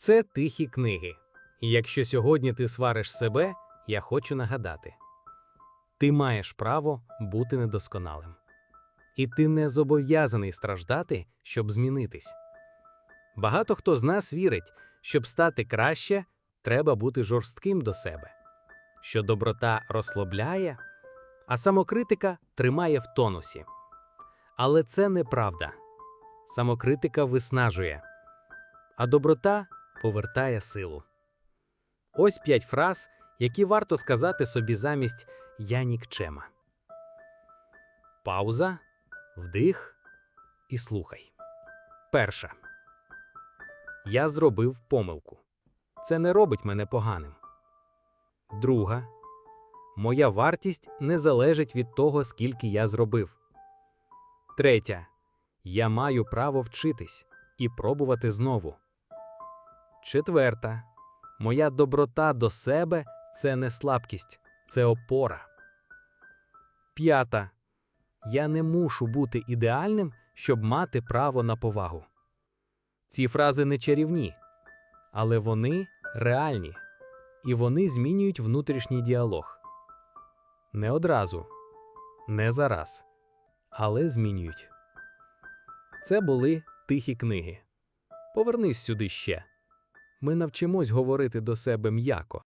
Це тихі книги. І якщо сьогодні ти свариш себе, я хочу нагадати: ти маєш право бути недосконалим. І ти не зобов'язаний страждати, щоб змінитись. Багато хто з нас вірить, щоб стати краще, треба бути жорстким до себе, що доброта розслабляє, а самокритика тримає в тонусі. Але це неправда. Самокритика виснажує, а доброта повертає силу. Ось п'ять фраз, які варто сказати собі замість я нікчема. Пауза, вдих і слухай. Перша. Я зробив помилку. Це не робить мене поганим. Друга. Моя вартість не залежить від того, скільки я зробив. Третя. Я маю право вчитись і пробувати знову. Четверта. Моя доброта до себе це не слабкість, це опора. П'ята. Я не мушу бути ідеальним, щоб мати право на повагу. Ці фрази не чарівні, але вони реальні, і вони змінюють внутрішній діалог. Не одразу, не зараз, але змінюють. Це були тихі книги. Повернись сюди ще. Ми навчимось говорити до себе м'яко.